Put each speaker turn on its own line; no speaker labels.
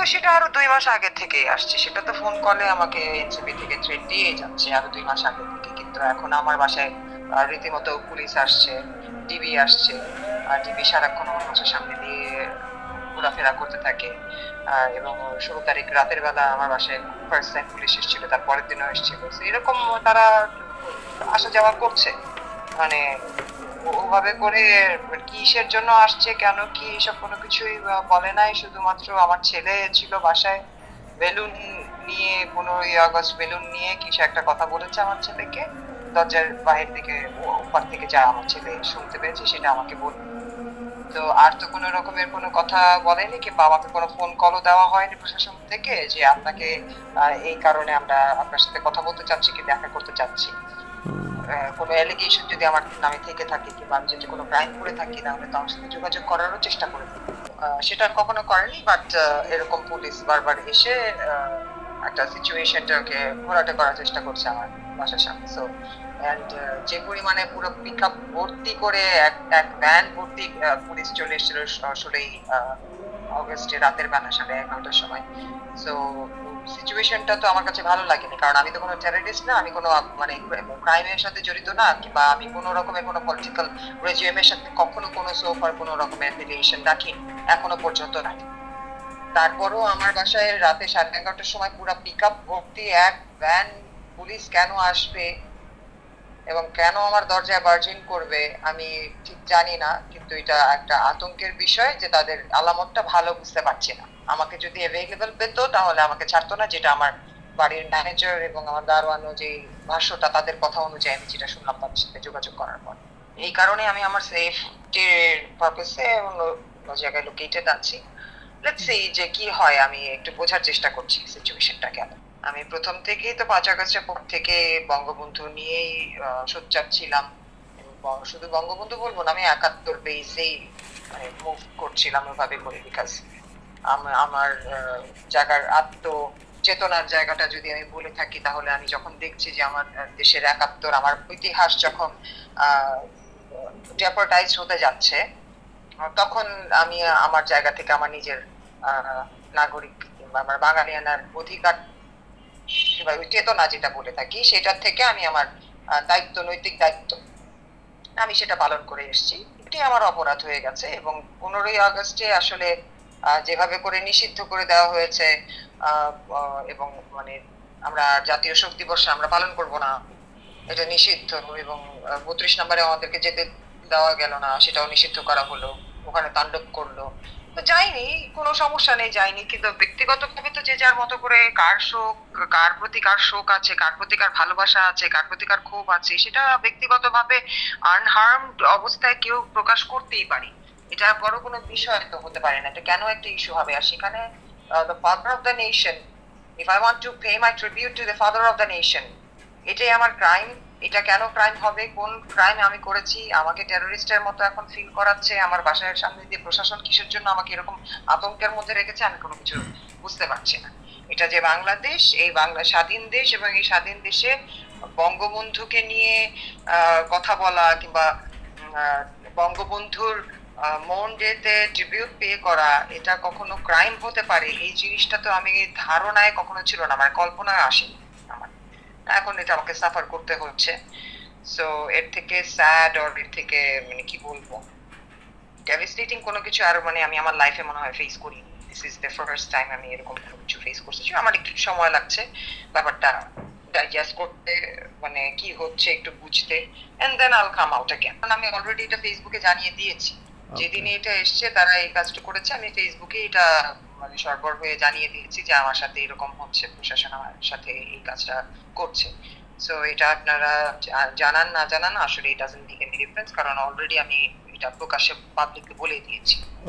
তো সেটা আরও দুই মাস আগে থেকেই আসছে। সেটা তো ফোন কলে আমাকে এনসিপি থেকে থ্রেড দিয়ে যাচ্ছে আরও দুই মাস আগে থেকে। কিন্তু এখন আমার বাসায় রীতিমতো পুলিশ আসছে ডিবি আসছে, আর ডিবি সারাক্ষণ আমার বাসার সামনে দিয়ে ঘোরাফেরা করতে থাকে। এবং ষোলো তারিখ রাতের বেলা আমার বাসায় ফার্স্ট টাইম পুলিশ এসেছিল, তার পরের দিনও এসেছিল। এরকম তারা আসা যাওয়া করছে। মানে ওভাবে করে কিসের জন্য আসছে, কেন কি, এসব কোনো কিছুই বলে নাই। শুধুমাত্র আমার ছেলে ছিল বাসায়। বেলুন নিয়ে, পনেরোই আগস্ট বেলুন নিয়ে কিছু একটা কথা বলেছে আমার ছেলেকে? দরজার বাহির থেকে ওপার থেকে যা আমার ছেলে শুনতে পেরেছে সেটা আমাকে বল তো আর তো কোনো রকমের কোনো কথা বলেনি কিংবা আমাকে কোনো ফোন কলও দেওয়া হয়নি প্রশাসন থেকে যে আপনাকে এই কারণে আমরা আপনার সাথে কথা বলতে চাচ্ছি কি, দেখা করতে চাচ্ছি। কোনো অ্যালিগেশন যদি আমার নামে থেকে থাকে কিংবা আমি যদি কোনো ক্রাইম করে থাকি, তাহলে তো আমার সাথে যোগাযোগ করারও চেষ্টা করে সেটা কখনো করেনি বাট এরকম পুলিশ বারবার এসে একটা সিচুয়েশনটাকে ঘোরাটে করার চেষ্টা করছে আমার বাসার সামনে। সো অ্যান্ড যে পরিমাণে পুরো পিক আপ ভর্তি করে এক এক ভ্যান ভর্তি পুলিশ চলে এসেছিল আসলেই অগস্টে রাতের বেলা সাড়ে এগারোটার সময়। সো সিচুয়েশনটা তো আমার কাছে ভালো লাগেনি, কারণ আমি তো কোনো টেররিস্ট না, আমি কোনো মানে ক্রাইমের সাথে জড়িত না, কিংবা আমি কোনো রকমের কোনো পলিটিক্যাল রেজিউমের সাথে কখনো কোনো সোফার কোনো রকমের রিলেশন রাখি এখনও পর্যন্ত নাই। তারপরও আমার বাসায় রাতে সাড়ে এগারোটার সময় পুরো পিক আপ ভর্তি, এক ভ্যান পুলিশ কেন আসবে? এবং কেন আমার দরজায় বার্জিন করবে, আমি ঠিক জানি না, কিন্তু এটা একটা আতঙ্কের বিষয় যে তাদের আলামতটা ভালো বুঝতে পারছি না। আমাকে যদি অ্যাভেলেবেল পেতো, তাহলে আমাকে ছাড়তো না, যেটা আমার বাড়ির ম্যানেজার এবং আমার দারোয়ানো যে ভাষ্যটা, তাদের কথা অনুযায়ী আমি যেটা শুনলাম তাদের সাথে যোগাযোগ করার পর। এই কারণে আমি আমার সেফটির পারপাসে ওই জায়গায় লোকেটেড আছি। লেটস সি যে কি হয়, আমি একটু বোঝার চেষ্টা করছি সিচুয়েশনটা কেন। আমি প্রথম থেকেই তো পাঁচ আগস্টের পর থেকে বঙ্গবন্ধু নিয়েই সোচ্চার ছিলাম। শুধু বঙ্গবন্ধু বলব না, আমি একাত্তর বেসেই মানে মুভ করছিলাম ওভাবে করে বিকজ আমার জায়গার আত্ম চেতনার জায়গাটা যদি আমি বলে থাকি, তাহলে আমি যখন দেখছি যে আমার দেশের একাত্তর, আমার ইতিহাস যখন ডেপার্টাইজ হতে যাচ্ছে, তখন আমি আমার জায়গা থেকে আমার নিজের নাগরিক আমার বাঙালিয়ানার অধিকার চেতনা যেটা বলে থাকি, সেটার থেকে আমি আমার দায়িত্ব, নৈতিক দায়িত্ব আমি সেটা পালন করে এসেছি। এটাই আমার অপরাধ হয়ে গেছে এবং পনেরোই আগস্টে আসলে যেভাবে করে নিষিদ্ধ করে দেওয়া হয়েছে এবং মানে আমরা জাতীয় শোক দিবস আমরা পালন করব না, এটা নিষিদ্ধ এবং বত্রিশ নম্বরে আমাদেরকে যেতে দেওয়া গেল না, সেটাও নিষিদ্ধ করা হলো, ওখানে তাণ্ডব করল। যাইনি, কোনো সমস্যা নেই, যাইনি। কিন্তু ব্যক্তিগতভাবে তো যে যার মতো করে কার শোক, কার প্রতি কার শোক আছে, কার প্রতি কার ভালোবাসা আছে, কার প্রতি কার ক্ষোভ আছে, সেটা ব্যক্তিগতভাবে আনহার্মড অবস্থায় কেউ প্রকাশ করতেই পারে। এটা বড় কোনো বিষয় তো হতে পারে না। এটা কেন একটা ইস্যু হবে? আর সেখানে the father of the nation if I want to pay my tribute to the father of the nation এটাই আমার ক্রাইম এটা কেন ক্রাইম হবে? কোন ক্রাইম আমি করেছি? আমাকে টেরোরিস্টের মতো এখন ফিল করাচ্ছে। আমার বাসার সামনে দিয়ে প্রশাসন কিসের জন্য আমাকে এরকম আতঙ্কের মধ্যে রেখেছে? আমি কোনো কিছু বুঝতে পারছি না। এটা যে বাংলাদেশ, এই বাংলা স্বাধীন দেশ এবং এই স্বাধীন দেশে বঙ্গবন্ধুকে নিয়ে কথা বলা কিংবা বঙ্গবন্ধুর মন ডেতে ট্রিবিউট পে করা, এটা কখনো ক্রাইম হতে পারে? এই জিনিসটা তো আমি ধারণায় কখনো ছিল না আমার কল্পনায় আসেনি। এখন এটা আমাকে সাফার করতে হচ্ছে। সো এর থেকে স্যাড অর এর থেকে মানে কি বলব? ডেভাস্টেটিং কোনো কিছু আর মানে আমি আমার লাইফে মনে হয় ফেস করি this is the first time আমি এরকম কোনো কিছু ফেস করতেছি আমার একটু সময় লাগছে। ব্যাপারটা ডাইজেস্ট করতে মানে কি হচ্ছে একটু বুঝতে। And then all come out again আমি অলরেডি এটা ফেসবুকে জানিয়ে দিয়েছি। যেদিনে এটা এসছে তারা এই কাজটা করেছে। আমি ফেসবুকে এটা মানে সরবর হয়ে জানিয়ে দিয়েছি যে আমার সাথে এরকম হচ্ছে, প্রশাসন আমার সাথে এই কাজটা করছে। সো এটা আপনারা জানান না জানান, আসলে it doesn't make any difference কারণ অলরেডি আমি এটা প্রকাশ্যে পাবলিককে বলে দিয়েছি।